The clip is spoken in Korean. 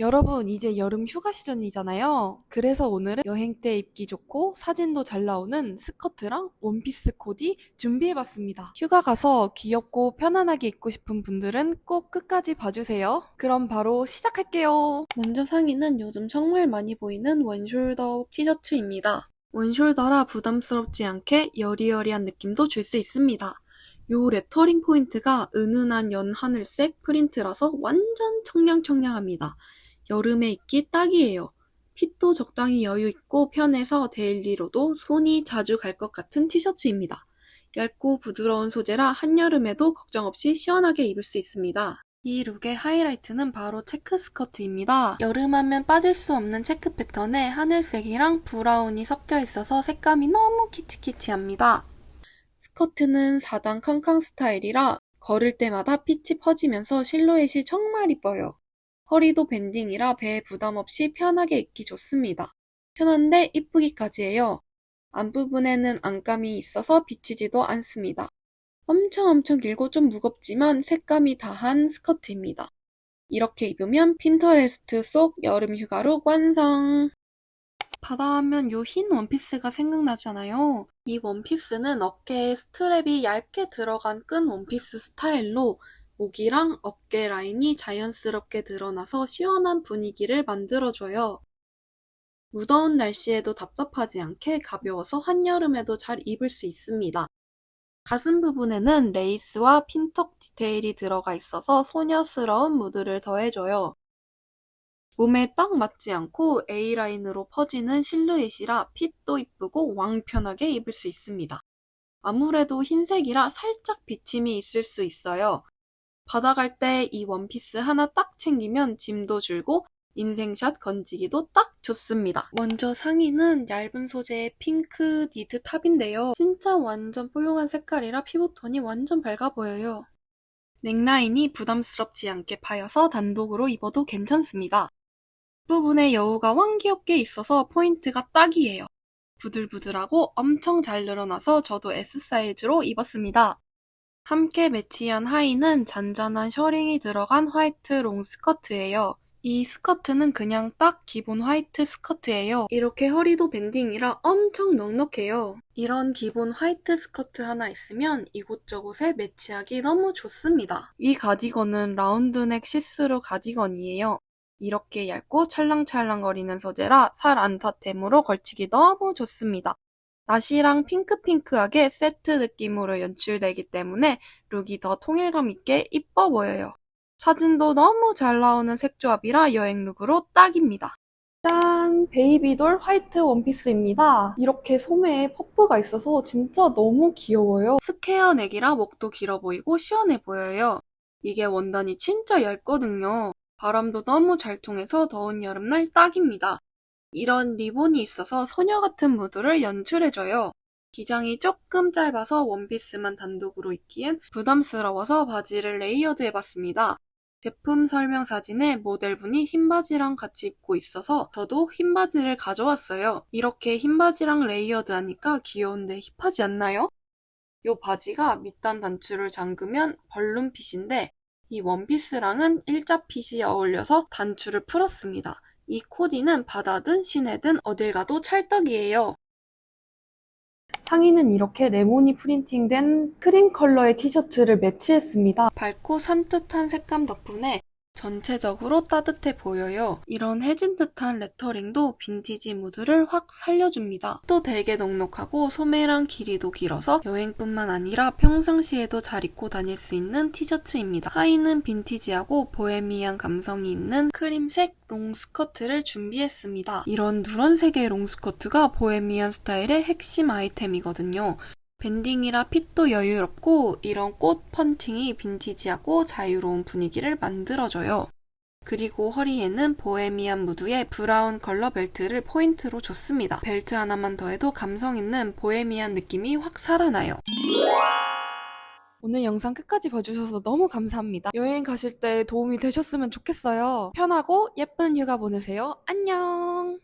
여러분, 이제 여름 휴가 시즌이잖아요. 그래서 오늘은 여행 때 입기 좋고 사진도 잘 나오는 스커트랑 원피스 코디 준비해봤습니다. 휴가 가서 귀엽고 편안하게 입고 싶은 분들은 꼭 끝까지 봐주세요. 그럼 바로 시작할게요. 먼저 상의는 요즘 정말 많이 보이는 원숄더 티셔츠입니다. 원숄더라 부담스럽지 않게 여리여리한 느낌도 줄 수 있습니다. 요 레터링 포인트가 은은한 연하늘색 프린트라서 완전 청량청량합니다. 여름에 입기 딱이에요. 핏도 적당히 여유 있고 편해서 데일리로도 손이 자주 갈 것 같은 티셔츠입니다. 얇고 부드러운 소재라 한여름에도 걱정 없이 시원하게 입을 수 있습니다. 이 룩의 하이라이트는 바로 체크 스커트입니다. 여름하면 빠질 수 없는 체크 패턴에 하늘색이랑 브라운이 섞여 있어서 색감이 너무 키치키치합니다. 스커트는 4단 캉캉 스타일이라 걸을 때마다 핏이 퍼지면서 실루엣이 정말 이뻐요. 허리도 밴딩이라 배에 부담 없이 편하게 입기 좋습니다. 편한데 이쁘기까지 해요. 앞부분에는 안감이 있어서 비치지도 않습니다. 엄청 엄청 길고 좀 무겁지만 색감이 다한 스커트입니다. 이렇게 입으면 핀터레스트 속 여름 휴가룩 완성! 바다 하면 요 흰 원피스가 생각나잖아요. 이 원피스는 어깨에 스트랩이 얇게 들어간 끈 원피스 스타일로 목이랑 어깨 라인이 자연스럽게 드러나서 시원한 분위기를 만들어줘요. 무더운 날씨에도 답답하지 않게 가벼워서 한여름에도 잘 입을 수 있습니다. 가슴 부분에는 레이스와 핀턱 디테일이 들어가 있어서 소녀스러운 무드를 더해줘요. 몸에 딱 맞지 않고 A라인으로 퍼지는 실루엣이라 핏도 이쁘고 왕편하게 입을 수 있습니다. 아무래도 흰색이라 살짝 비침이 있을 수 있어요. 바다 갈 때 이 원피스 하나 딱 챙기면 짐도 줄고 인생샷 건지기도 딱 좋습니다. 먼저 상의는 얇은 소재의 핑크 니트 탑인데요. 진짜 완전 뽀용한 색깔이라 피부톤이 완전 밝아 보여요. 넥라인이 부담스럽지 않게 파여서 단독으로 입어도 괜찮습니다. 부분에 여우가 왕귀엽게 있어서 포인트가 딱이에요. 부들부들하고 엄청 잘 늘어나서 저도 S 사이즈로 입었습니다. 함께 매치한 하의는 잔잔한 셔링이 들어간 화이트 롱 스커트예요. 이 스커트는 그냥 딱 기본 화이트 스커트예요. 이렇게 허리도 밴딩이라 엄청 넉넉해요. 이런 기본 화이트 스커트 하나 있으면 이곳저곳에 매치하기 너무 좋습니다. 이 가디건은 라운드넥 시스루 가디건이에요. 이렇게 얇고 찰랑찰랑거리는 소재라 살 안타템으로 걸치기 너무 좋습니다. 나시랑 핑크핑크하게 세트 느낌으로 연출되기 때문에 룩이 더 통일감 있게 이뻐 보여요. 사진도 너무 잘 나오는 색조합이라 여행 룩으로 딱입니다. 짠! 베이비돌 화이트 원피스입니다. 이렇게 소매에 퍼프가 있어서 진짜 너무 귀여워요. 스퀘어 넥이라 목도 길어 보이고 시원해 보여요. 이게 원단이 진짜 얇거든요. 바람도 너무 잘 통해서 더운 여름날 딱입니다. 이런 리본이 있어서 소녀 같은 무드를 연출해줘요. 기장이 조금 짧아서 원피스만 단독으로 입기엔 부담스러워서 바지를 레이어드 해봤습니다. 제품 설명 사진에 모델분이 흰 바지랑 같이 입고 있어서 저도 흰 바지를 가져왔어요. 이렇게 흰 바지랑 레이어드 하니까 귀여운데 힙하지 않나요? 요 바지가 밑단 단추를 잠그면 벌룬 핏인데 이 원피스랑은 일자 핏이 어울려서 단추를 풀었습니다. 이 코디는 바다든 시내든 어딜 가도 찰떡이에요. 상의는 이렇게 레모니 프린팅된 크림 컬러의 티셔츠를 매치했습니다. 밝고 산뜻한 색감 덕분에 전체적으로 따뜻해 보여요. 이런 해진 듯한 레터링도 빈티지 무드를 확 살려줍니다. 또 되게 넉넉하고 소매랑 길이도 길어서 여행뿐만 아니라 평상시에도 잘 입고 다닐 수 있는 티셔츠입니다. 하의는 빈티지하고 보헤미안 감성이 있는 크림색 롱 스커트를 준비했습니다. 이런 누런색의 롱 스커트가 보헤미안 스타일의 핵심 아이템이거든요. 밴딩이라 핏도 여유롭고 이런 꽃 펀칭이 빈티지하고 자유로운 분위기를 만들어줘요. 그리고 허리에는 보헤미안 무드의 브라운 컬러 벨트를 포인트로 줬습니다. 벨트 하나만 더해도 감성 있는 보헤미안 느낌이 확 살아나요. 오늘 영상 끝까지 봐주셔서 너무 감사합니다. 여행 가실 때 도움이 되셨으면 좋겠어요. 편하고 예쁜 휴가 보내세요. 안녕!